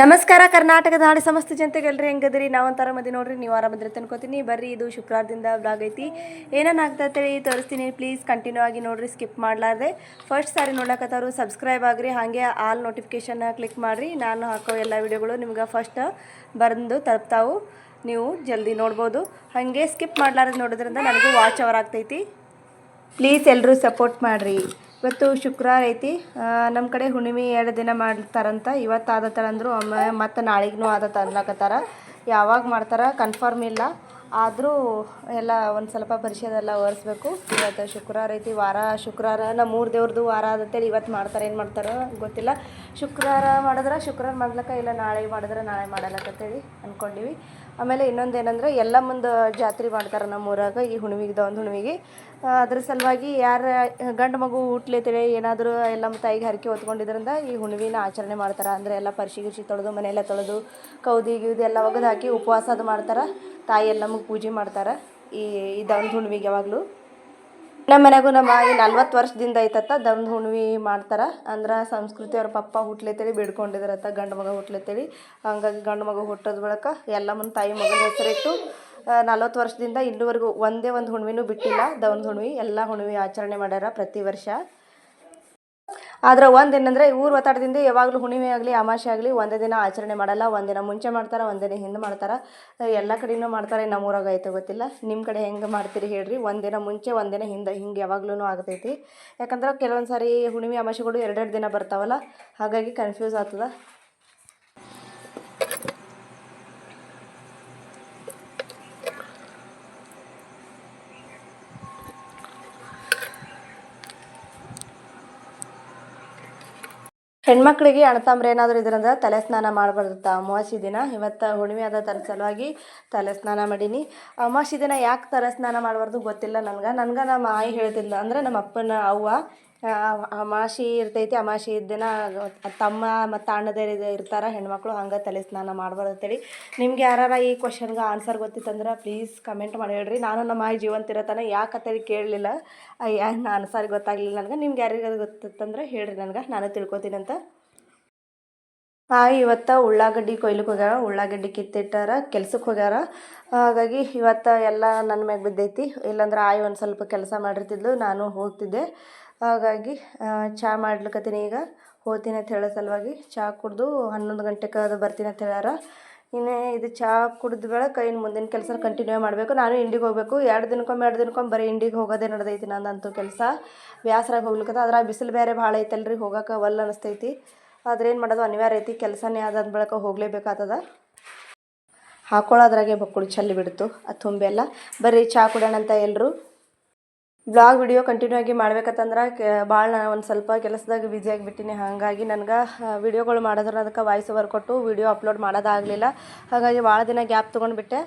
ನಮಸ್ಕಾರ, ಕರ್ನಾಟಕದ ನಾಡು ಸಮಸ್ತ ಜನತೆಗೆ ಎಲ್ರಿ ಹೆಂಗದ್ರಿ? ನಾವು ಅಂತಾರ ಮದಿ ನೋಡ್ರಿ, ನೀವು ಆರಾಮದ್ರಿ ಅನ್ಕೋತೀನಿ ಬರ್ರಿ, ಇದು ಶುಕ್ರವಾರದಿಂದ ಬ್ಲಾಗ್ ಐತಿ. ಏನೇನು ಆಗ್ತೈತೆ ತೋರಿಸ್ತೀನಿ ಪ್ಲೀಸ್ ಕಂಟಿನ್ಯೂ ಆಗಿ ನೋಡ್ರಿ ಸ್ಕಿಪ್ ಮಾಡಲಾರ್ದೆ. ಫಸ್ಟ್ ಸಾರಿ ನೋಡಕತ್ತಾರು ಸಬ್ಸ್ಕ್ರೈಬ್ ಆಗ್ರಿ. ಹಾಗೆ ಆಲ್ ನೋಟಿಫಿಕೇಶನ್ ಕ್ಲಿಕ್ ಮಾಡಿರಿ. ನಾನು ಹಾಕೋ ಎಲ್ಲ ವಿಡಿಯೋಗಳು ನಿಮ್ಗೆ ಫಸ್ಟ್ ಬಂದು ತಲುಪ್ತಾವು. ನೀವು ಜಲ್ದಿ ನೋಡ್ಬೋದು. ಹಾಗೆ ಸ್ಕಿಪ್ ಮಾಡಲಾರ್ದು ನೋಡೋದ್ರಿಂದ ನನಗೂ ವಾಚ್ ಅವರ್ ಆಗ್ತೈತಿ. ಪ್ಲೀಸ್ ಎಲ್ಲರೂ ಸಪೋರ್ಟ್ ಮಾಡಿರಿ. ಇವತ್ತು ಶುಕ್ರವಾರ ಐತಿ. ನಮ್ಮ ಕಡೆ ಹುಣ್ಣಿಮೆ ಎರಡು ದಿನ ಮಾಡ್ತಾರಂತ. ಇವತ್ತು ಆದತ್ತಾರ ಅಂದರು ಒಮ್ಮೆ ಮತ್ತು ನಾಳೆಗೂ ಆದತ್ತ ಅನ್ಲಕತ್ತಾರ. ಯಾವಾಗ ಮಾಡ್ತಾರ ಕನ್ಫರ್ಮ್ ಇಲ್ಲ. ಆದರೂ ಎಲ್ಲ ಒಂದು ಸ್ವಲ್ಪ ಪರಿಚಯದೆಲ್ಲ ಒರೆಸ್ಬೇಕು. ಇವತ್ತು ಶುಕ್ರವಾರ ಐತಿ. ವಾರ ಶುಕ್ರವಾರ ನಮ್ಮ ಮೂರು ದೇವ್ರದ್ದು ವಾರ ಆದತ್ತೇಳಿ ಇವತ್ತು ಮಾಡ್ತಾರೆ, ಏನು ಮಾಡ್ತಾರೋ ಗೊತ್ತಿಲ್ಲ. ಶುಕ್ರವಾರ ಮಾಡಿದ್ರೆ ಶುಕ್ರವಾರ ಮಾಡ್ಲಕ್ಕ ಇಲ್ಲ ನಾಳೆ ಮಾಡಿದ್ರೆ ನಾಳೆ ಮಾಡಲಕ್ಕಂತೇಳಿ ಅಂದ್ಕೊಂಡಿವಿ ಆಮೇಲೆ ಇನ್ನೊಂದು ಏನಂದ್ರೆ ಎಲ್ಲ ಮುಂದೆ ಜಾತ್ರೆ ಮಾಡ್ತಾರೆ ನಮ್ಮ ಊರಾಗ ಈ ಹುಣ್ಣಿಮೆಗೆ ಒಂದು ಹುಣ್ಣಿಮೆಗೆ ಅದ್ರ ಸಲುವಾಗಿ ಯಾರ ಗಂಡು ಮಗು ಹುಟ್ಲೇತೇವೆ ಏನಾದರೂ ಎಲ್ಲ ತಾಯಿಗೆ ಹರಕೆ ಹೊತ್ಕೊಂಡಿದ್ರಿಂದ ಈ ಹುಣ್ಣಿಮೆನ ಆಚರಣೆ ಮಾಡ್ತಾರೆ. ಅಂದರೆ ಎಲ್ಲ ಪರಿಶಿ ಗಿರ್ಶಿ ತೊಳೆದು, ಮನೆಯೆಲ್ಲ ತೊಳೆದು, ಕೌದಿ ಗಿವ್ದು ಎಲ್ಲ ಒಗೆದು ಹಾಕಿ ಉಪವಾಸ ಅದು ಮಾಡ್ತಾರೆ. ತಾಯಿ ಎಲ್ಲ ನಮಗೆ ಪೂಜೆ ಮಾಡ್ತಾರೆ ಈ ಇದೊಂದು ಹುಣ್ಣಿಮೆಗೆ ಯಾವಾಗಲೂ. ನಮ್ಮ ಮನೆಗೂ ನಮ್ಮ ಈ ನಲ್ವತ್ತು ವರ್ಷದಿಂದ ಐತತ್ತ ದಮ್ದ ಹುಣ್ವಿ ಮಾಡ್ತಾರೆ. ಅಂದ್ರೆ ಸಂಸ್ಕೃತಿ ಅವ್ರ ಪಪ್ಪ ಹುಟ್ಲೇತೇಳಿ ಬೇಡ್ಕೊಂಡಿದ್ರತ್ತ ಗಂಡು ಮಗ ಹುಟ್ಲೇತೇಳಿ. ಹಂಗಾಗಿ ಗಂಡು ಮಗ ಹುಟ್ಟೋದ್ ಬಳಕ ಎಲ್ಲ ಮುಂದೆ ತಾಯಿ ಮಗನ ಹೆಸರಿಟ್ಟು ನಲ್ವತ್ತು ವರ್ಷದಿಂದ ಇಲ್ಲಿವರೆಗೂ ಒಂದೇ ಒಂದು ಹುಣ್ವಿನೂ ಬಿಟ್ಟಿಲ್ಲ. ದವನ ಹುಣ್ವಿ, ಎಲ್ಲ ಹುಣ್ವಿ ಆಚರಣೆ ಮಾಡ್ಯಾರ ಪ್ರತಿ ವರ್ಷ. ಆದ್ರೆ ಒಂದು ಏನಂದ್ರೆ ಊರು ಒತ್ತಾಡದಿಂದ ಯಾವಾಗಲೂ ಹುಣ್ಣಿಮೆ ಆಗಲಿ, ಅಮಾಸೆ ಆಗಲಿ ಒಂದೇ ದಿನ ಆಚರಣೆ ಮಾಡಲ್ಲ. ಒಂದಿನ ಮುಂಚೆ ಮಾಡ್ತಾರೆ ಒಂದಿನ ಹಿಂದೆ ಮಾಡ್ತಾರೆ. ಎಲ್ಲ ಕಡೆನೂ ಮಾಡ್ತಾರೆ. ನಮ್ಮ ಊರಾಗ ಐತೆ ಗೊತ್ತಿಲ್ಲ. ನಿಮ್ಮ ಕಡೆ ಹೆಂಗೆ ಮಾಡ್ತೀರಿ ಹೇಳ್ರಿ. ಒಂದಿನ ಮುಂಚೆ ಒಂದಿನ ಹಿಂದೆ, ಹಿಂಗೆ ಯಾವಾಗ್ಲೂ ಆಗ್ತೈತಿ. ಯಾಕಂದ್ರೆ ಕೆಲವೊಂದು ಸಾರಿ ಹುಣ್ಣಿಮೆ, ಅಮಾಸೆಗಳು ಎರಡೆರಡು ದಿನ ಬರ್ತಾವಲ್ಲ, ಹಾಗಾಗಿ ಕನ್ಫ್ಯೂಸ್ ಆಗ್ತದ. ಹೆಣ್ಮಕ್ಳಿಗೆ ಅಣತಾಂಬ್ರೆ ಏನಾದರೂ ಇದ್ರಂದ್ರೆ ತಲೆ ಸ್ನಾನ ಮಾಡಬಾರ್ದು ಅಮಾವಾಸಿ ದಿನ, ಇವತ್ತು ಹುಣ್ಣಿಮೆ ಆದ ಥರ ಸಲುವಾಗಿ ತಲೆ ಸ್ನಾನ ಮಾಡೀನಿ. ಅಮಾವಾಸಿ ದಿನ ಯಾಕೆ ತಲೆ ಸ್ನಾನ ಮಾಡಬಾರ್ದು ಗೊತ್ತಿಲ್ಲ ನನ್ಗೆ. ನನ್ಗೆ ನಮ್ಮ ಆಯಿ ಹೇಳ್ತಿಲ್ಲ ಅಂದರೆ ನಮ್ಮ ಅಪ್ಪನ ಅವ್ವ ಅಮಾವಾಸ್ಯೆ ಇರ್ತೈತಿ, ಅಮಾಶಿ ದಿನ ತಮ್ಮ ಮತ್ತು ಅಣ್ಣದೇ ಇರ್ತಾರೆ, ಹೆಣ್ಮಕ್ಳು ಹಂಗೆ ತಲೆ ಸ್ನಾನ ಮಾಡಬಾರ್ದು ಅಂತೇಳಿ ನಿಮ್ಗೆ ಯಾರಾರ ಈ ಕ್ವಶನ್ಗೆ ಆನ್ಸರ್ ಗೊತ್ತಿತ್ತಂದ್ರೆ ಪ್ಲೀಸ್ ಕಮೆಂಟ್ ಮಾಡಿ ಹೇಳ್ರಿ. ನಾನು ನಮ್ಮ ಆಯಿ ಜೀವಂತ ಇರತನ, ಯಾಕೆ ಅಂತೇಳಿ ಕೇಳಲಿಲ್ಲ? ಯಾಕೆ ಆನ್ಸರ್ ಗೊತ್ತಾಗಲಿಲ್ಲ ನನಗೆ. ನಿಮ್ಗೆ ಯಾರಿಗಾದ್ರು ಗೊತ್ತಿತ್ತಂದ್ರೆ ಹೇಳ್ರಿ ನನಗೆ, ನಾನು ತಿಳ್ಕೊತೀನಿ ಅಂತ. ಹಾಂ ಇವತ್ತು ಉಳ್ಳಾಗಡ್ಡಿ ಕೊಯ್ಲಿಕ್ಕೆ ಹೋಗ್ಯಾರ, ಉಳ್ಳಾಗಡ್ಡಿ ಕಿತ್ತಿಟ್ಟಾರ ಕೆಲ್ಸಕ್ಕೆ ಹೋಗ್ಯಾರ. ಹಾಗಾಗಿ ಇವತ್ತು ಎಲ್ಲ ನನ್ನ ಮ್ಯಾಗ ಬಿದ್ದೈತಿ. ಇಲ್ಲಾಂದ್ರೆ ಆಯಿ ಒಂದು ಸ್ವಲ್ಪ ಕೆಲಸ ಮಾಡಿರ್ತಿದ್ಲು, ನಾನು ಹೋಗ್ತಿದ್ದೆ. ಹಾಗಾಗಿ ಚಹಾ ಮಾಡ್ಲಿಕತ್ತೀನಿ ಈಗ. ಹೋಗ್ತೀನಿ ಅಂತ ಹೇಳೋ ಸಲುವಾಗಿ ಚಹಾ ಕುಡಿದು ಹನ್ನೊಂದು ಗಂಟೆಗೆ ಅದು ಬರ್ತೀನಿ ಅಂತ ಹೇಳ್ಯಾರ. ಇನ್ನು ಇದು ಚಹಾ ಕುಡಿದ ಬೆಳಕ ಇನ್ನು ಮುಂದಿನ ಕೆಲಸ ಕಂಟಿನ್ಯೂ ಮಾಡಬೇಕು. ನಾನು ಇಂಡಿಗೆ ಹೋಗಬೇಕು. ಎರಡು ದಿನಕ್ಕೊಮ್ಮೆ ಎರಡು ದಿನಕ್ಕೊಮ್ಮೆ ಬರೀ ಇಂಡಿಗೆ ಹೋಗೋದೇ ನಡೆದೈತಿ ನಂದಂತೂ ಕೆಲಸ. ವ್ಯಾಸರಾಗಿ ಹೋಗ್ಲಿಕ್ಕದ ಅದ್ರಾಗ ಬಿಸಿಲು ಬೇರೆ ಭಾಳ ಐತಲ್ರಿ ಹೋಗಕ್ಕೆ ಒಲ್ಲ ಅನಿಸ್ತೈತಿ. ಆದ್ರೆ ಏನು ಮಾಡೋದು, ಅನಿವಾರ್ಯ ಐತಿ. ಕೆಲಸನೇ ಆದ ಬೆಳಕ ಹೋಗಲೇಬೇಕಾಗ್ತದ ಹಾಕೊಳ್ಳೋದ್ರಾಗೆ ಬಕ್ಕುಳು ಚಲ್ಲಿ ಬಿಡ್ತು. ಅದು ತುಂಬೆಲ್ಲ ಬರೀ ಚಹಾ ಅಂತ ಎಲ್ಲರೂ ಬ್ಲಾಗ್ ವಿಡಿಯೋ ಕಂಟಿನ್ಯೂ ಆಗಿ ಮಾಡ್ಬೇಕಂತಂದ್ರೆ ಭಾಳ ನಾನು ಒಂದು ಸ್ವಲ್ಪ ಕೆಲಸದಾಗ ಬ್ಯುಸಿ ಆಗಿಬಿಟ್ಟಿನಿ. ಹಾಗಾಗಿ ನನಗೆ ವಿಡಿಯೋಗಳು ಮಾಡೋದ್ರ ಅದಕ್ಕೆ ವಾಯ್ಸ್ ಓವರ್ ಕೊಟ್ಟು ವಿಡಿಯೋ ಅಪ್ಲೋಡ್ ಮಾಡೋದಾಗಲಿಲ್ಲ. ಹಾಗಾಗಿ ಭಾಳ ದಿನ ಗ್ಯಾಪ್ ತೊಗೊಂಡ್ಬಿಟ್ಟೆ.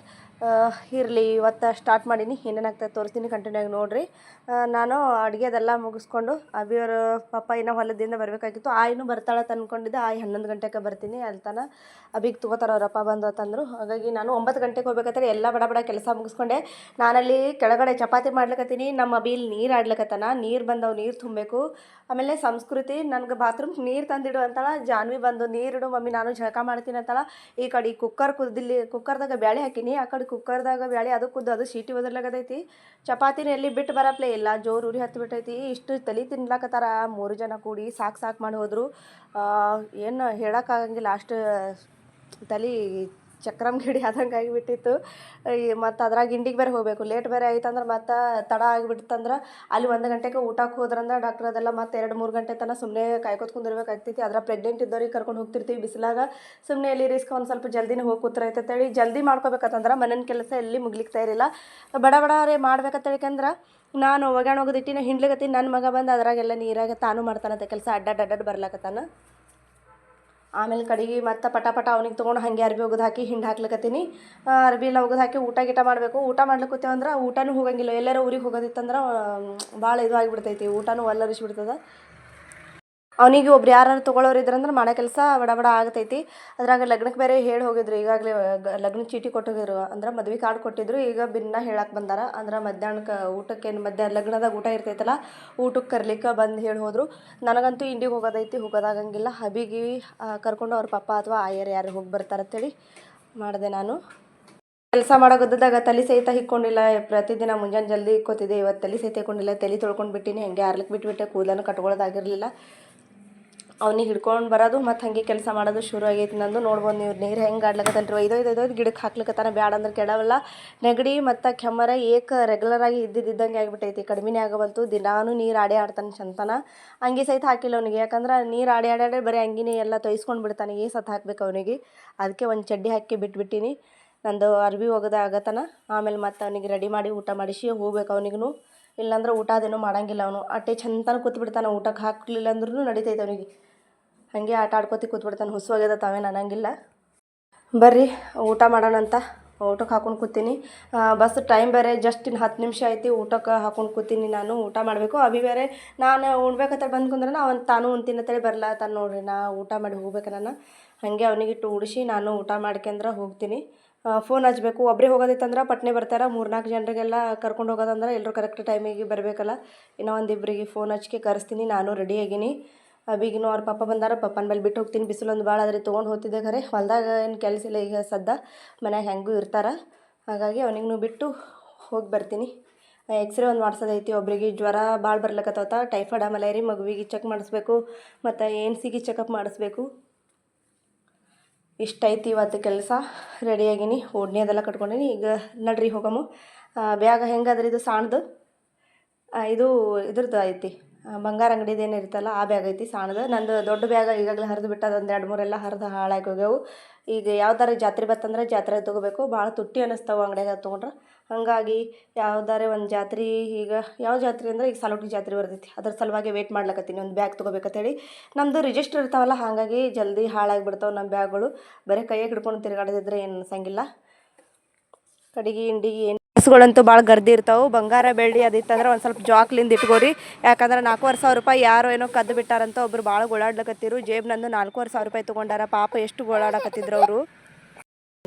ಇರಲಿ, ಇವತ್ತು ಸ್ಟಾರ್ಟ್ ಮಾಡೀನಿ. ಏನೇನಾಗ್ತದೆ ತೋರಿಸ್ತೀನಿ ಕಂಟಿನ್ಯೂ ಆಗಿ ನೋಡಿರಿ. ನಾನು ಅಡುಗೆ ಅದೆಲ್ಲ ಮುಗಿಸ್ಕೊಂಡು ಅಭಿಯವರು ಪಾಪ ಇನ್ನೂ ಹೊಲದಿಂದ ಬರಬೇಕಾಗಿತ್ತು. ಆಯಿನೂ ಬರ್ತಾಳೆ ತಂದ್ಕೊಂಡಿದ್ದೆ ಆಯ್ ಹನ್ನೊಂದು ಗಂಟೆಗೆ ಬರ್ತೀನಿ. ಅಲ್ತಾನ ಅಭಿಗೆ ತೊಗೋತಾರೆ ಅವರಪ್ಪ ಬಂದು ಅಂತಂದರು ಹಾಗಾಗಿ ನಾನು ಒಂಬತ್ತು ಗಂಟೆಗೆ ಹೋಗ್ಬೇಕಾದ್ರೆ ಎಲ್ಲ ಬಡ ಬಡ ಕೆಲಸ ಮುಗಿಸ್ಕೊಂಡೆ. ನಾನಲ್ಲಿ ಕೆಳಗಡೆ ಚಪಾತಿ ಮಾಡ್ಲಿಕ್ಕತ್ತೀನಿ ನಮ್ಮ ಅಬಿಲಿ ನೀರು ಆಡ್ಲಿಕತ್ತಾನ. ನೀರು ಬಂದವು, ನೀರು ತುಂಬಬೇಕು. ಆಮೇಲೆ ಸಂಸ್ಕೃತಿ, ನನಗೆ ಬಾತ್ರೂಮ್ ನೀರು ತಂದಿಡು ಅಂತಾಳ. ಜಾನ್ವಿ ಬಂದು ನೀರಿಡು ಮಮ್ಮಿ ನಾನು ಜಳಕ ಮಾಡ್ತೀನಿ ಅಂತಾಳ. ಈ ಕಡೆ ಕುಕ್ಕರ್ ಕುದ್ದಿಲ್ಲಿ ಕುಕ್ಕರ್ದಾಗ ಬ್ಯಾಳೆ ಹಾಕಿನಿ. ಆ ಕಡೆ ಕುಕ್ಕರ್ದಾಗ ಬ್ಯಾಳಿ, ಅದು ಕುದ್ದು, ಅದು ಸೀಟಿ ಒದರ್ಲಾಗದೈತಿ ಚಪಾತಿನ ಎಲ್ಲಿ ಬಿಟ್ಟು ಬರಪ್ಲೇ ಇಲ್ಲ, ಜೋರು ಉರಿ ಹತ್ತು ಬಿಟ್ಟೈತಿ ಇಷ್ಟು ತಲೆ ತಿನ್ಲಾಕತ್ತಾರ ಮೂರು ಜನ ಕೂಡಿ ಸಾಕು ಸಾಕು ಮಾಡಿ ಹೋದರು. ಏನು ಹೇಳೋಕ್ಕಾಗಂಗಿಲ್ಲ ಅಷ್ಟು ತಲೆ ಚಕ್ರಮ್ ಗಿಡಿ ಆದಂಗೆ ಆಗಿಬಿಟ್ಟಿತ್ತು. ಮತ್ತು ಅದ್ರಾಗ ಇಂಡಿಗೆ ಬೇರೆ ಹೋಗಬೇಕು. ಲೇಟ್ ಬೇರೆ ಆಯ್ತಂದ್ರೆ ಮತ್ತು ತಡ ಆಗಿಬಿಡ್ತಂದ್ರೆ ಅಲ್ಲಿ ಒಂದು ಗಂಟೆಗೆ ಊಟಕ್ಕೆ ಹೋದ್ರಂದ್ರೆ ಡಾಕ್ಟರ್ ಅದೆಲ್ಲ ಮತ್ತೆ ಎರಡು ಮೂರು ಗಂಟೆ ತನಕ ಸುಮ್ಮನೆ ಕಾಯ್ಕೊತ್ ಕುಂದಿರ್ಬೇಕಾಗ್ತೈತಿ ಅದ್ರ ಪ್ರೆಗ್ನೆಂಟ್ ಇದ್ದವ್ರಿಗೆ ಕರ್ಕೊಂಡು ಹೋಗ್ತಿರ್ತೀವಿ ಬಿಸಿಲಾಗ. ಸುಮ್ಮನೆ ಎಲ್ಲಿ ರಿಸ್ಕ್ ಒಂದು ಸ್ವಲ್ಪ ಜಲ್ದಿನೇ ಹೋಗಿ ಕೂತ್ರೈತೇಳಿ ಜಲ್ದಿ ಮಾಡ್ಕೋಬೇಕಂತಂದ್ರೆ ಮನೇನ ಕೆಲಸ ಎಲ್ಲಿ ಮುಗ್ಲಿಕ್ಕೆ ಇರಲಿಲ್ಲ ಬಡ ಬಡಾರೆ ಮಾಡ್ಬೇಕಂತೇಳಿಕಂದ್ರೆ ನಾನು ಒಗ್ಯಾಣ ಹೋಗೋದಿಟ್ಟಿನ ಹಿಂಡ್ಲಿಕತ್ತಿ ನನ್ನ ಮಗ ಬಂದು ಅದ್ರಾಗೆಲ್ಲ ನೀರಾಗ ತಾನು ಮಾಡ್ತಾನಂತೆ. ಕೆಲಸ ಅಡ್ಡಾಡ್ ಅಡ್ಡಾಡ್ ಬರ್ಲಾಕತ್ತಾನ. ಆಮೇಲೆ ಕಡೆಗೆ ಮತ್ತೆ ಪಟ ಪಟ ಅವ್ನಿಗೆ ತೊಗೊಂಡು ಹಾಗೆ ಅರ್ಬಿ ಒಗೆದು ಹಾಕಿ ಹಿಂಡಿ ಹಾಕ್ಲಿಕತ್ತೀನಿ. ಆ, ಅರ್ಬಿ ಎಲ್ಲ ಒಗದು ಹಾಕಿ ಊಟ ಗೀಟ ಮಾಡಬೇಕು. ಊಟ ಮಾಡ್ಲಿಕ್ಕೆ ಅಂದ್ರೆ ಊಟನೂ ಹೋಗಂಗಿಲ್ಲ. ಎಲ್ಲರೂ ಊರಿಗೆ ಹೋಗೋದಿತ್ತಂದ್ರೆ ಭಾಳ ಇದು ಆಗಿಬಿಡ್ತೈತಿ. ಊಟನೂ ಒಲ್ಲರಿಸ್ಬಿಡ್ತದ ಅವನಿಗೆ ಒಬ್ರು ಯಾರು ತೊಗೊಳೋರು ಇದ್ರಂದ್ರೆ ಮಾಡೋ ಕೆಲಸ ಬಡ ಬಡ ಆಗ್ತೈತಿ. ಅದ್ರಾಗ ಲಗ್ನಕ್ಕೆ ಬೇರೆ ಹೇಳಿ ಹೋಗಿದ್ರು. ಈಗಾಗಲೇ ಲಗ್ನ ಚೀಟಿ ಕೊಟ್ಟೋಗಿದ್ರು. ಅಂದ್ರೆ ಮದ್ವೆ ಕಾರ್ಡ್ ಕೊಟ್ಟಿದ್ರು. ಈಗ ಭಿನ್ನ ಹೇಳಕ್ಕೆ ಬಂದಾರ. ಅಂದ್ರೆ ಮಧ್ಯಾಹ್ನಕ್ಕೆ ಊಟಕ್ಕೆ ಏನು ಮಧ್ಯಾಹ್ನ ಲಗ್ನದಾಗ ಊಟ ಇರ್ತೈತಲ್ಲ ಊಟಕ್ಕೆ ಕರ್ಲಿಕ್ಕೆ ಬಂದು ಹೇಳಿ ಹೋದರು. ನನಗಂತೂ ಇಂಡಿಗೆ ಹೋಗೋದೈತಿ, ಹೋಗೋದಾಗಂಗಿಲ್ಲ. ಹಬಿಗಿ ಕರ್ಕೊಂಡು ಅವ್ರ ಪಪ್ಪ ಅಥವಾ ಆಯರ್ ಯಾರು ಹೋಗಿ ಬರ್ತಾರಂತೇಳಿ ಮಾಡಿದೆ ನಾನು. ಕೆಲಸ ಮಾಡೋ ಗದ್ದದಾಗ ತಲೆ ಸಹಿತ ಹಿಕ್ಕೊಂಡಿಲ್ಲ. ಪ್ರತಿದಿನ ಮುಂಜಾನೆ ಜಲ್ದಿ ಇಕ್ಕೋತಿದ್ದೆ ಇವತ್ತು ತಲೆ ಸಹಿತ ಹಿಕ್ಕೊಂಡಿಲ್ಲ. ತಲೆ ತೊಳ್ಕೊಂಡು ಬಿಟ್ಟಿನಿ. ಹಂಗೆ ಆರ್ಲಿಕ್ಕೆ ಬಿಟ್ಬಿಟ್ಟೆ. ಕೂದಲನ್ನು ಕಟ್ಕೊಳ್ಳೋದಾಗಿರಲಿಲ್ಲ ಅವ್ನಿಗೆ ಹಿಡ್ಕೊಂಡು ಬರೋದು ಮತ್ತು ಹಾಗೆ ಕೆಲಸ ಮಾಡೋದು ಶುರು ಆಗೈತಿ ನಂದು. ನೋಡ್ಬೋದು ನೀವು ನೀರು ಹೆಂಗೆ ಆಡ್ಲಕತ್ತಲ್ರಿ ಇದೋ ಇದು ಗಿಡಕ್ಕೆ ಹಾಕ್ಲಿಕ್ಕತ್ತಾನ ಬ್ಯಾಡ ಅಂದ್ರೆ ಕೆಡವಲ್ಲ. ನೆಗಡಿ ಮತ್ತು ಕೆಮ್ಮರ ಏಕ ರೆಗ್ಯುಲರ್ ಆಗಿ ಇದ್ದಿದ್ದಂಗೆ ಆಗಿಬಿಟ್ಟೈತಿ. ಕಡಿಮೆನೇ ಆಗಬಲ್ತು ದಿನಾನು ನೀರು ಆಡೇ ಆಡ್ತಾನೆ ಚಂತನ. ಅಂಗಿ ಸಹಿತ ಹಾಕಿಲ್ಲ ಅವನಿಗೆ. ಯಾಕಂದ್ರೆ ನೀರು ಆಡಿ ಆಡಿ ಆಡಿ ಬರೀ ಅಂಗಿನೇ ಎಲ್ಲ ತೊಯ್ಸ್ಕೊಂಡು ಬಿಡ್ತಾನೆ. ಏ ಸತ್ ಹಾಕ್ಬೇಕು ಅವನಿಗೆ. ಅದಕ್ಕೆ ಒಂದು ಚಡ್ಡಿ ಹಾಕಿ ಬಿಟ್ಬಿಟ್ಟಿನಿ. ನಂದು ಅರ್ಬಿ ಒಗದ ಆಗತನ. ಆಮೇಲೆ ಮತ್ತೆ ಅವನಿಗೆ ರೆಡಿ ಮಾಡಿ ಊಟ ಮಾಡಿಸಿ ಹೋಗ್ಬೇಕು ಅವನಿಗೂ ಇಲ್ಲಾಂದ್ರೆ ಊಟ ಅದೇನೂ ಮಾಡಂಗಿಲ್ಲ ಅವನು. ಅಟ್ಟೆ ಚಂತನ ಕೂತ್ ಬಿಡ್ತಾನೆ ಊಟಕ್ಕೆ ಹಾಕಲಿಲ್ಲ ಅಂದ್ರೂ ನಡಿತೈತೆ ಅವನಿಗೆ. ಹಾಗೆ ಆಟ ಆಡ್ಕೋತಿ ಕೂತ್ಬಿಡ್ತಾನೆ ಹುಸು ಆಗ್ಯದ ತಾವೇನು ಅನ್ನಂಗಿಲ್ಲ ಬರ್ರಿ, ಊಟ ಮಾಡೋಣ ಅಂತ. ಊಟಕ್ಕೆ ಹಾಕೊಂಡು ಕೂತೀನಿ. ಬಸ್ ಟೈಮ್ ಬೇರೆ ಜಸ್ಟ್ ಇನ್ನು ಹತ್ತು ನಿಮಿಷ ಐತಿ, ಊಟಕ್ಕೆ ಹಾಕೊಂಡು ಕೂತೀನಿ ನಾನು, ಊಟ ಮಾಡಬೇಕು. ಅಭಿ ಬೇರೆ, ನಾನು ಉಣ್ಬೇಕಂತ ಬಂದ್ಕೊಂಡ್ರೆ ಅವನು ತಾನು ಅಂತೇಳಿ ಬರಲ್ಲ ತಾನು ನೋಡ್ರಿ, ನಾ ಊಟ ಮಾಡಿ ಹೋಗ್ಬೇಕು ನಾನು. ಹಾಗೆ ಅವನಿಗಿಟ್ಟು ಉಡಿಸಿ, ನಾನು ಊಟ ಮಾಡ್ಕೊಂಡ್ರೆ ಹೋಗ್ತೀನಿ. ಫೋನ್ ಹಚ್ಬೇಕು. ಒಬ್ಬರೇ ಹೋಗೋದಿತ್ತಂದ್ರೆ ಪಟ್ನೆ ಬರ್ತಾರೆ. ಮೂರ್ನಾಲ್ಕು ಜನರಿಗೆಲ್ಲ ಕರ್ಕೊಂಡು ಹೋಗೋದಂದ್ರೆ ಎಲ್ಲರೂ ಕರೆಕ್ಟ್ ಟೈಮಿಗೆ ಬರಬೇಕಲ್ಲ. ಇನ್ನೂ ಒಂದಿಬ್ಬರಿಗೆ ಫೋನ್ ಹಚ್ಕೆ ಕರೆಸ್ತೀನಿ. ನಾನು ರೆಡಿ ಆಗೀನಿ. ಅಬೀಗಿನೂ ಅವ್ರ ಪಪ್ಪ ಬಂದಾರ. ಪಪ್ಪನ ಮೇಲೆ ಬಿಟ್ಟು ಹೋಗ್ತೀನಿ. ಬಿಸಿಲೊಂದು ಭಾಳ ಆದ್ರೆ ತೊಗೊಂಡು ಹೋಗ್ತಿದ್ದೆ ಖರೆ. ಹೊಲ್ದಾಗ ಏನು ಕೆಲಸ ಇಲ್ಲ ಈಗ ಸದ್ದ. ಮನ್ಯಾಗ ಹೆಂಗೂ ಇರ್ತಾರೆ. ಹಾಗಾಗಿ ಅವನಿಗೂ ಬಿಟ್ಟು ಹೋಗಿ ಬರ್ತೀನಿ. ಎಕ್ಸ್ರೇ ಒಂದು ಮಾಡ್ಸೋದೈತಿ ಒಬ್ರಿಗೆ ಜ್ವರ ಭಾಳ ಬರ್ಲಕತ್ತವತ್ತ ಟೈಫಾಯ್ಡ್ ಮಲೇರಿ ಮಗುವಿಗೆ ಚೆಕ್ ಮಾಡಿಸ್ಬೇಕು. ಮತ್ತು ಏನ್ಸಿಗೆ ಚೆಕಪ್ ಮಾಡಿಸ್ಬೇಕು. ಇಷ್ಟ ಐತಿ ಇವತ್ತು ಕೆಲಸ. ರೆಡಿಯಾಗಿನಿ ಓಡ್ನಿ ಅದೆಲ್ಲ ಕಟ್ಕೊಂಡೀನಿ. ಈಗ ನಡ್ರಿ ಹೋಗಮು. ಬ್ಯಾಗ ಹೆಂಗದ್ರಿ ಇದು ಸಾಣದು? ಇದು ಇದ್ರದ್ದು ಐತಿ. ಬಂಗಾರ ಅಂಗಡಿದು ಏನು ಇರ್ತಲ್ಲ ಆ ಬ್ಯಾಗ್ ಐತಿ ಸಾಣದು. ನಂದು ದೊಡ್ಡ ಬ್ಯಾಗ ಈಗಾಗಲೇ ಹರಿದು ಬಿಟ್ಟದ ಒಂದು ಎರಡು ಮೂರೆಲ್ಲ ಹರಿದು ಹಾಳಾಗಿ ಹೋಗ್ಯವು. ಈಗ ಯಾವ್ದಾರ ಜಾತ್ರೆ ಬತ್ತಂದ್ರೆ ಜಾತ್ರೆ ತೊಗೋಬೇಕು. ಭಾಳ ತುಟ್ಟಿ ಅನ್ನಿಸ್ತಾವೆ ಅಂಗಡಿಯಾಗ ತೊಗೊಂಡ್ರೆ. ಹಾಗಾಗಿ ಯಾವ್ದಾರೆ ಒಂದು ಜಾತ್ರೆ, ಈಗ ಯಾವ ಜಾತ್ರೆ ಅಂದ್ರೆ ಈಗ ಸಾಲುಟಿ ಜಾತ್ರೆ ಬರ್ತೈತಿ. ಅದ್ರ ಸಲುವಾಗಿ ವೇಟ್ ಮಾಡ್ಲಕತ್ತೀನಿ, ಒಂದು ಬ್ಯಾಗ್ ತೊಗೋಬೇಕಂತೇಳಿ ನಮ್ಮದು ರಿಜಿಸ್ಟರ್ ಇರ್ತಾವಲ್ಲ, ಹಾಗಾಗಿ ಜಲ್ದಿ ಹಾಳಾಗಿ ಬಿಡ್ತಾವೆ ನಮ್ಮ ಬ್ಯಾಗ್ಗಳು ಬರೀ ಕೈಯಾಗೆ ಹಿಡ್ಕೊಂಡು ತಿರುಗಾಡೋದಿದ್ರೆ ಏನು ಅನ್ಸಂಗಿಲ್ಲ. ಕಡಿಗೆ, ಹಿಂಡಿಗೆ ಏನು ಬಸ್ಗಳಂತೂ ಭಾಳ ಗರ್ದಿ ಇರ್ತಾವೆ. ಬಂಗಾರ, ಬೆಳ್ಳಿ ಅದಿತ್ತಂದ್ರೆ ಒಂದು ಸ್ವಲ್ಪ ಜಾಕ್ಲಿಂದ ಇಟ್ಕೋರಿ. ಯಾಕಂದ್ರೆ ನಾಲ್ಕೂವರೆ ಸಾವಿರ ರೂಪಾಯಿ ಯಾರೋ ಏನೋ ಕದ್ದು ಬಿಟ್ಟಾರಂತ ಒಬ್ರು ಭಾಳ ಗೋಳಾಡ್ಲಕತ್ತಿರು. ಜೇಬ್ ನಂದು ನಾಲ್ಕೂವರೆ ಸಾವಿರ ರೂಪಾಯಿ ತೊಗೊಂಡಾರ. ಪಾಪ ಎಷ್ಟು ಗೋಳಾಡಕತ್ತಿದ್ರು ಅವರು.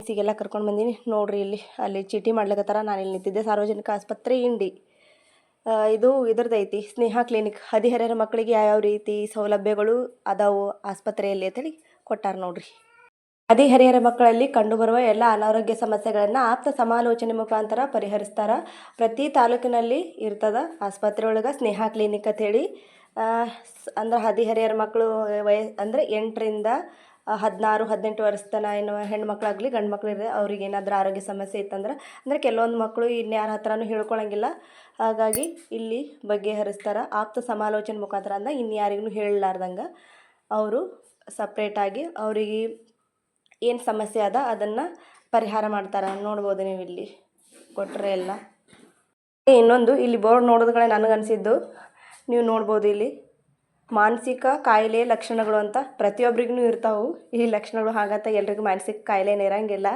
ಸಿಗೆಲ್ಲ ಕರ್ಕೊಂಡು ಬಂದೀನಿ. ನೋಡಿರಿ ಇಲ್ಲಿ, ಅಲ್ಲಿ ಚೀಟಿ ಮಾಡ್ಲಿಕ್ಕತ್ತಾರ ನಾನು ಇಲ್ಲಿ ನಿಂತಿದ್ದೆ ಸಾರ್ವಜನಿಕ ಆಸ್ಪತ್ರೆ ಇಂಡಿ. ಇದು ಇದ್ರದ್ದು ಐತಿ, ಸ್ನೇಹ ಕ್ಲಿನಿಕ್. ಹದಿಹರೆಯರ ಮಕ್ಕಳಿಗೆ ಯಾವ್ಯಾವ ರೀತಿ ಸೌಲಭ್ಯಗಳು ಅದಾವು ಆಸ್ಪತ್ರೆಯಲ್ಲಿ ಅಂತೇಳಿ ಕೊಟ್ಟಾರ ನೋಡ್ರಿ. ಹದಿಹರೆಯರ ಮಕ್ಕಳಲ್ಲಿ ಕಂಡುಬರುವ ಎಲ್ಲ ಅನಾರೋಗ್ಯ ಸಮಸ್ಯೆಗಳನ್ನು ಆಪ್ತ ಸಮಾಲೋಚನೆ ಮುಖಾಂತರ ಪರಿಹರಿಸ್ತಾರ. ಪ್ರತಿ ತಾಲೂಕಿನಲ್ಲಿ ಇರ್ತದ ಆಸ್ಪತ್ರೆ ಒಳಗೆ ಸ್ನೇಹ ಕ್ಲಿನಿಕ್ ಅಂತೇಳಿ ಅಂದ್ರೆ ಹದಿಹರೆಯರ ಮಕ್ಕಳು ವಯ, ಅಂದರೆ ಎಂಟರಿಂದ ಹದಿನಾರು, ಹದಿನೆಂಟು ವರ್ಷ ತನಕ ಏನು ಹೆಣ್ಮಕ್ಳಾಗಲಿ ಗಂಡು ಮಕ್ಳು ಇರಲಿ ಅವ್ರಿಗೆ ಏನಾದರೂ ಆರೋಗ್ಯ ಸಮಸ್ಯೆ ಇತ್ತಂದ್ರೆ, ಅಂದರೆ ಕೆಲವೊಂದು ಮಕ್ಕಳು ಇನ್ಯಾರ ಹತ್ರನೂ ಹೇಳ್ಕೊಳ್ಳೋಂಗಿಲ್ಲ ಹಾಗಾಗಿ ಇಲ್ಲಿ ಬಗೆಹರಿಸ್ತಾರೆ, ಆಪ್ತ ಸಮಾಲೋಚನೆ ಮುಖಾಂತರ ಅಂದ್ರೆ ಇನ್ಯಾರಿಗೂ ಹೇಳಲಾರ್ದಂಗೆ ಅವರು ಸಪ್ರೇಟಾಗಿ ಅವರಿಗೆ ಏನು ಸಮಸ್ಯೆ ಅದ ಅದನ್ನು ಪರಿಹಾರ ಮಾಡ್ತಾರೆ ನೋಡ್ಬೋದು ನೀವು ಇಲ್ಲಿ ಕೊಟ್ಟರೆ ಎಲ್ಲ. ಇನ್ನೊಂದು, ಇಲ್ಲಿ ಬೋರ್ಡ್ ನೋಡೋದ್ಗಳೇ ನನಗನ್ಸಿದ್ದು, ನೀವು ನೋಡ್ಬೋದು ಇಲ್ಲಿ. ಮಾನಸಿಕ ಕಾಯಿಲೆ ಲಕ್ಷಣಗಳು ಅಂತ ಪ್ರತಿಯೊಬ್ಬರಿಗೂ ಇರ್ತಾವೆ. ಈ ಲಕ್ಷಣಗಳು ಹಾಗಂತ ಎಲ್ರಿಗೂ ಮಾನಸಿಕ ಕಾಯಿಲೆನೇ ಇರಂಗಿಲ್ಲ.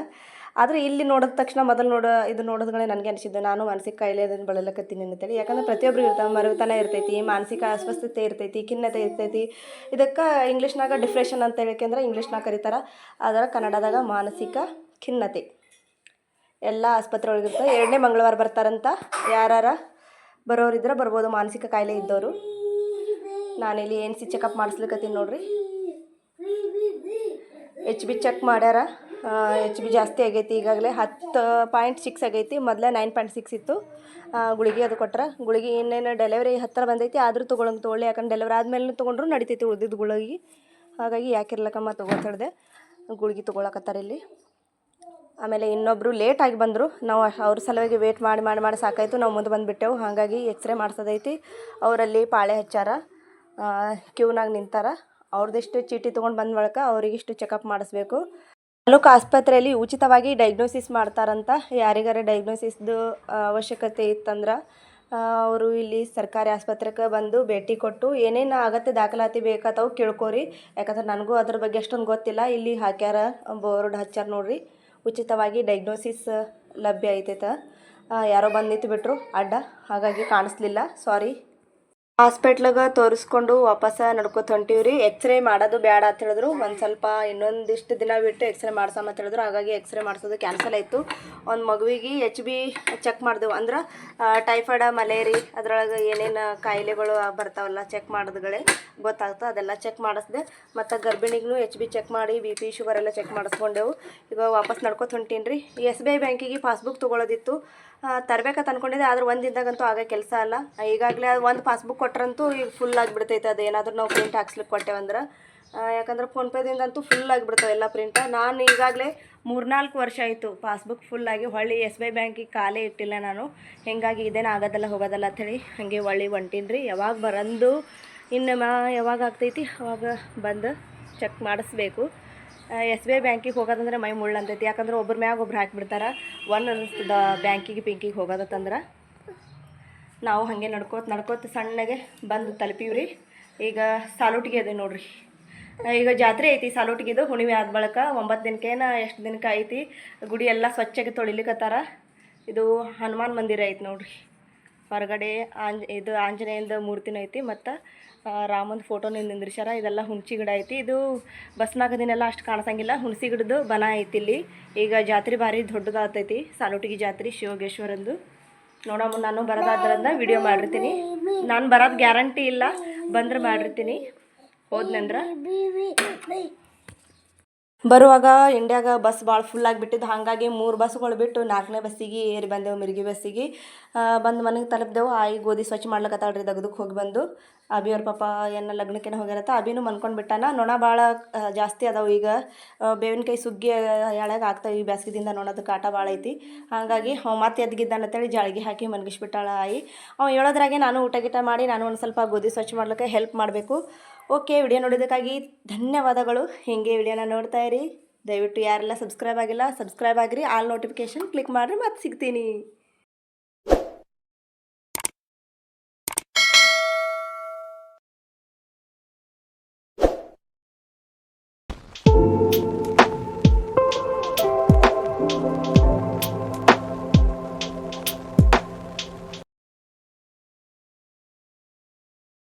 ಆದರೆ ಇಲ್ಲಿ ನೋಡಿದ ತಕ್ಷಣ ಮೊದಲು ನೋಡೋ, ಇದು ನೋಡೋದ್ಗಳೇ ನನಗೆ ಅನಿಸಿದ್ದು, ನಾನು ಮಾನಸಿಕ ಕಾಯಿಲೆ ಅದನ್ನು ಬಳಲಕತ್ತೀನಿ ಅಂತೇಳಿ ಯಾಕಂದ್ರೆ ಪ್ರತಿಯೊಬ್ಬರಿಗೂ ಇರ್ತಾವೆ, ಮರುತನ ಇರ್ತೈತಿ, ಮಾನಸಿಕ ಅಸ್ವಸ್ಥತೆ ಇರ್ತೈತಿ, ಖಿನ್ನತೆ ಇರ್ತೈತಿ. ಇದಕ್ಕೆ ಇಂಗ್ಲೀಷ್ನಾಗ ಡಿಪ್ರೆಷನ್ ಅಂತ ಹೇಳಕ್ಕೆ ಇಂಗ್ಲೀಷ್ನಾಗ ಕರೀತಾರೆ. ಅದರ ಕನ್ನಡದಾಗ ಮಾನಸಿಕ ಖಿನ್ನತೆ. ಎಲ್ಲ ಆಸ್ಪತ್ರೆ ಒಳಗಿರ್ತಾರೆ ಎರಡನೇ ಮಂಗಳವಾರ ಬರ್ತಾರಂತ ಯಾರಾರ ಬರೋರಿದ್ರೆ ಬರ್ಬೋದು, ಮಾನಸಿಕ ಕಾಯಿಲೆ ಇದ್ದವರು ನಾನಿಲ್ಲಿ ಏನು ಸಿ ಚೆಕಪ್ ಮಾಡಿಸ್ಲಿಕ್ಕತ್ತೀನಿ ನೋಡ್ರಿ. ಎಚ್ ಬಿ ಚೆಕ್ ಮಾಡ್ಯಾರ. ಎಚ್ ಬಿ ಜಾಸ್ತಿ ಆಗೈತಿ ಈಗಾಗಲೇ ಹತ್ತು ಪಾಯಿಂಟ್ ಸಿಕ್ಸ್ ಆಗೈತಿ. ಮೊದಲೇ ನೈನ್ ಪಾಯಿಂಟ್ ಸಿಕ್ಸ್ ಇತ್ತು. ಗುಳಿಗೆ ಅದು ಕೊಟ್ರೆ. ಗುಳಿಗೆ ಇನ್ನೇನು ಡೆಲಿವರಿ ಹತ್ತಿರ ಬಂದೈತಿ. ಆದರೂ ತೊಗೊಳಂಗೆ ತೊಗೊಳ್ಳಿ. ಯಾಕಂದ್ರೆ ಡೆಲಿವರಿ ಆದಮೇಲೆ ತೊಗೊಂಡ್ರು ನಡಿತೈತಿ ಉಳ್ದಿದ್ದು ಗುಳಿಗೆ. ಹಾಗಾಗಿ ಯಾಕಿರ್ಲಕ್ಕಮ್ಮ ತೊಗೊತ ಹಿಡ್ದೆ ಗುಳಿಗೆ ತೊಗೊಳಕತ್ತಾರೆ ಇಲ್ಲಿ. ಆಮೇಲೆ ಇನ್ನೊಬ್ಬರು ಲೇಟಾಗಿ ಬಂದರು. ನಾವು ಅವ್ರ ಸಲುವಾಗಿ ವೇಟ್ ಮಾಡಿ ಮಾಡಿ ಮಾಡಿ ಸಾಕಾಯಿತು. ನಾವು ಮುಂದೆ ಬಂದುಬಿಟ್ಟೆವು. ಹಾಗಾಗಿ ಎಕ್ಸ್ರೇ ಮಾಡಿಸೋದೈತಿ. ಅವರಲ್ಲಿ ಪಾಳೆ ಹಚ್ಚಾರ. ಕ್ಯೂನಾಗ ನಿಂತಾರ. ಅವ್ರದ್ದಿಷ್ಟು ಚೀಟಿ ತೊಗೊಂಡು ಬಂದ ಬಳಿಕ ಅವರಿಗಿಷ್ಟು ಚೆಕಪ್ ಮಾಡಿಸ್ಬೇಕು. ತಾಲೂಕು ಆಸ್ಪತ್ರೆಯಲ್ಲಿ ಉಚಿತವಾಗಿ ಡಯಾಗ್ನೋಸಿಸ್ ಮಾಡ್ತಾರಂತ ಯಾರಿಗಾರ ಡಯಾಗ್ನೋಸಿಸ್ದು ಅವಶ್ಯಕತೆ ಇತ್ತಂದ್ರೆ ಅವರು ಇಲ್ಲಿ ಸರ್ಕಾರಿ ಆಸ್ಪತ್ರೆಗೆ ಬಂದು ಭೇಟಿ ಕೊಟ್ಟು ಏನೇನು ಅಗತ್ಯ ದಾಖಲಾತಿ ಬೇಕಾತವು ಕೇಳ್ಕೊರಿ. ಯಾಕಂದ್ರೆ ನನಗೂ ಅದ್ರ ಬಗ್ಗೆ ಅಷ್ಟೊಂದು ಗೊತ್ತಿಲ್ಲ. ಇಲ್ಲಿ ಹಾಕ್ಯಾರ ಬೋರ್ಡ್ ಹಚ್ಚಾರ ನೋಡ್ರಿ. ಉಚಿತವಾಗಿ ಡಯಾಗ್ನೋಸಿಸ್ ಲಭ್ಯ ಐತೈತೆ. ಯಾರೋ ಬಂದು ನಿಂತು ಬಿಟ್ರು ಅಡ್ಡ. ಹಾಗಾಗಿ ಕಾಣಿಸ್ಲಿಲ್ಲ. ಸಾರಿ ಹಾಸ್ಪಿಟ್ಲಿಗೆ ತೋರಿಸ್ಕೊಂಡು ವಾಪಸ್ ನಡ್ಕೊತ ಹೊಂಟೀವ್ರಿ ಎಕ್ಸ್ರೇ ಮಾಡೋದು ಬೇಡ ಅಂತ ಹೇಳಿದ್ರು. ಒಂದು ಸ್ವಲ್ಪ ಇನ್ನೊಂದಿಷ್ಟು ದಿನ ಬಿಟ್ಟು ಎಕ್ಸ್ರೇ ಮಾಡ್ಸಮ್ಮ ಅಂತ ಹೇಳಿದ್ರು. ಹಾಗಾಗಿ ಎಕ್ಸ್ರೇ ಮಾಡಿಸೋದು ಕ್ಯಾನ್ಸಲ್ ಆಯಿತು. ಒಂದು ಮಗುವಿಗೆ ಎಚ್ ಬಿ ಚೆಕ್ ಮಾಡಿದೆವು. ಅಂದ್ರೆ ಟೈಫಾಯ್ಡ ಮಲೇರಿ ಅದರೊಳಗೆ ಏನೇನು ಕಾಯಿಲೆಗಳು ಬರ್ತಾವಲ್ಲ ಚೆಕ್ ಮಾಡಿದ್ಗಳೇ ಗೊತ್ತಾಗ್ತದೆ ಅದೆಲ್ಲ ಚೆಕ್ ಮಾಡಿಸ್ದೆ. ಮತ್ತು ಗರ್ಭಿಣಿಗೂ ಎಚ್ ಬಿ ಚೆಕ್ ಮಾಡಿ ಬಿ ಪಿ ಶುಗರ್ ಎಲ್ಲ ಚೆಕ್ ಮಾಡಿಸ್ಕೊಂಡೆವು. ಈಗ ವಾಪಸ್ ನಡ್ಕೊತ ಹೊಂಟೀನಿ ರೀ ಎಸ್ ಬಿ ಐ ಬ್ಯಾಂಕಿಗೆ ಪಾಸ್ಬುಕ್ ತೊಗೊಳೋದಿತ್ತು. ತರಬೇಕಂತ ಅಂದ್ಕೊಂಡಿದ್ದೆ ಆದ್ರೆ ಒಂದು ದಿನದಾಗಂತೂ ಆಗೋ ಕೆಲಸ ಅಲ್ಲ. ಈಗಾಗಲೇ ಒಂದು ಪಾಸ್ಬುಕ್ ಕೊಟ್ರಂತೂ ಈಗ ಫುಲ್ ಆಗಿಬಿಡ್ತೈತೆ. ಅದು ಏನಾದರೂ ನಾವು ಪ್ರಿಂಟ್ ಹಾಕ್ಸ್ಲಿಕ್ಕೆ ಕೊಟ್ಟೆವಂದ್ರೆ ಯಾಕಂದ್ರೆ ಫೋನ್ಪೇದಿಂದ ಅಂತೂ ಫುಲ್ ಆಗಿಬಿಡ್ತಾವೆ ಎಲ್ಲ ಪ್ರಿಂಟ ನಾನು ಈಗಾಗಲೇ ಮೂರ್ನಾಲ್ಕು ವರ್ಷ ಆಯಿತು ಪಾಸ್ಬುಕ್ ಫುಲ್ಲಾಗಿ ಹೊಳ್ಳಿ ಎಸ್ ಬಿ ಐ ಬ್ಯಾಂಕಿಗೆ ಕಾಲೇ ಇಟ್ಟಿಲ್ಲ ನಾನು. ಹಿಂಗಾಗಿ ಇದೇನು ಆಗೋದಲ್ಲ ಹೋಗೋದಲ್ಲ ಅಂಥೇಳಿ ಹಾಗೆ ಹೊಳ್ಳಿ ಹೊಂಟೀನಿ ಯಾವಾಗ ಬರಂದು ಇನ್ನು ಮಾ, ಯಾವಾಗ ಆಗ್ತೈತಿ? ಅವಾಗ ಬಂದು ಚೆಕ್ ಮಾಡಿಸ್ಬೇಕು. ಎಸ್ ಬಿ ಐ ಬ್ಯಾಂಕಿಗೆ ಹೋಗೋದಂದ್ರೆ ಮೈ ಮುಳ್ಳಂತೈತಿ. ಯಾಕಂದ್ರೆ ಒಬ್ಬರ ಮ್ಯಾಗ ಒಬ್ರು ಹಾಕಿಬಿಡ್ತಾರೆ. ಒಂದು ಅನ್ನಿಸ್ತದ ಬ್ಯಾಂಕಿಗೆ ಪಿಂಕಿಗೆ ಹೋಗೋದತ್ತಂದ್ರೆ. ನಾವು ಹಾಗೆ ನಡ್ಕೋತ ನಡ್ಕೋತ ಸಣ್ಣಗೆ ಬಂದು ತಲುಪೀವ್ರಿ. ಈಗ ಸಾಲೋಟಿಗೆ ಅದೇ ನೋಡ್ರಿ. ಈಗ ಜಾತ್ರೆ ಐತಿ, ಸಾಲೋಟಿಗೆದು ಹುಣ್ಣಿಮೆ ಆದ ಬಳಿಕ ಒಂಬತ್ತು ದಿನಕ್ಕೇನ ಎಷ್ಟು ದಿನಕ್ಕೆ ಐತಿ, ಗುಡಿ ಎಲ್ಲ ಸ್ವಚ್ಛಗೆ ತೊಳಿಲಿಕ್ಕತ್ತಾರ ಇದು ಹನುಮಾನ್ ಮಂದಿರ ಐತಿ ನೋಡ್ರಿ. ಹೊರಗಡೆ ಆಂಜ್, ಇದು ಆಂಜನೇಯನ ಮೂರ್ತಿನೂ ಐತಿ ಮತ್ತು ರಾಮಂದು ಫೋಟೋನ ನಿಂದ್ರಿಸ್ಯಾರ. ಇದೆಲ್ಲ ಹುಣಸಿ ಗಿಡ ಐತಿ. ಇದು ಬಸ್ನಾಗ ದಿನೆಲ್ಲ ಅಷ್ಟು ಕಾಣಿಸಂಗಿಲ್ಲ. ಹುಣಸಿ ಗಿಡದ್ದು ಬನ ಐತಿ ಇಲ್ಲಿ. ಈಗ ಜಾತ್ರೆ ಭಾರಿ ದೊಡ್ಡದಾಗ್ತೈತಿ ಸಾಲೋಟಿಗೆ ಜಾತ್ರೆ ಶಿವಗೇಶ್ವರಂದು. ನೋಡಮ್ಮ ನಾನು ಬರೋದಾದ್ರಿಂದ ವಿಡಿಯೋ ಮಾಡಿರ್ತೀನಿ ನಾನು ಬರೋದು ಗ್ಯಾರಂಟಿ ಇಲ್ಲ ಬಂದ್ರೆ ಮಾಡಿರ್ತೀನಿ ಹೋದ್ನಂದ್ರೆ ಬರುವಾಗ ಇಂಡಿಯಾಗ ಬಸ್ ಭಾಳ ಫುಲ್ ಆಗಿಬಿಟ್ಟಿದ್ದು. ಹಾಗಾಗಿ ಮೂರು ಬಸ್ಗಳು ಬಿಟ್ಟು ನಾಲ್ಕನೇ ಬಸ್ಸಿಗೆ ಏರಿ ಬಂದೆವು, ಮಿರ್ಗಿ ಬಸ್ಸಿಗೆ ಬಂದು ಮನೆಗೆ ತಲುಪಿದೆವು. ಆಯಿ ಗೋಧಿ ಸ್ವಚ್ಛ ಮಾಡ್ಲಕತ್ತಾಳ್ರಿ ದಗದಕ್ಕೆ ಹೋಗಿ ಬಂದು. ಅಬಿಯವ್ರ ಪಾಪ ಏನ ಲಗ್ನಕ್ಕೇನ ಹೋಗ್ಯಾರತ್ತ ಅಬಿನೂ ಮನ್ಕೊಂಡು ಬಿಟ್ಟಾನ. ನೊಣ ಭಾಳ ಜಾಸ್ತಿ ಅದಾವು ಈಗ. ಬೇವಿನಕಾಯಿ ಸುಗ್ಗಿ ಎಳಗೆ ಆಗ್ತಾವೆ ಈ ಬ್ಯಾಸ್ಗಿದಿಂದ ನೊಣದ ಕಾಟ ಭಾಳ ಐತಿ. ಹಾಗಾಗಿ ಅವ ಮತ್ತೆ ಎದ್ಗಿದ್ದಾನ ಅಂತೇಳಿ ಜಾಳಿಗೆ ಹಾಕಿ ಮನ್ಗಿಸ್ಬಿಟ್ಟಾಳ ಆಯಿ. ಅವ ಹೇಳೋದ್ರಾಗೆ ನಾನು ಊಟ ಗೀಟ ಮಾಡಿ, ನಾನು ಒಂದು ಸ್ವಲ್ಪ ಗೋಧಿ ಸ್ವಚ್ಛ ಮಾಡ್ಲಿಕ್ಕೆ ಹೆಲ್ಪ್ ಮಾಡಬೇಕು. ಓಕೆ, ವಿಡಿಯೋ ನೋಡೋದಕ್ಕಾಗಿ ಧನ್ಯವಾದಗಳು. ಹೀಗೆ ವಿಡಿಯೋನ ನೋಡ್ತಾ ಇರಿ. ದಯವಿಟ್ಟು ಯಾರೆಲ್ಲ ಸಬ್ಸ್ಕ್ರೈಬ್ ಆಗಿಲ್ಲ ಸಬ್ಸ್ಕ್ರೈಬ್ ಆಗಿರಿ. ಆಲ್ ನೋಟಿಫಿಕೇಷನ್ ಕ್ಲಿಕ್ ಮಾಡಿರಿ ಮತ್ತೆ ಸಿಗ್ತೀನಿ.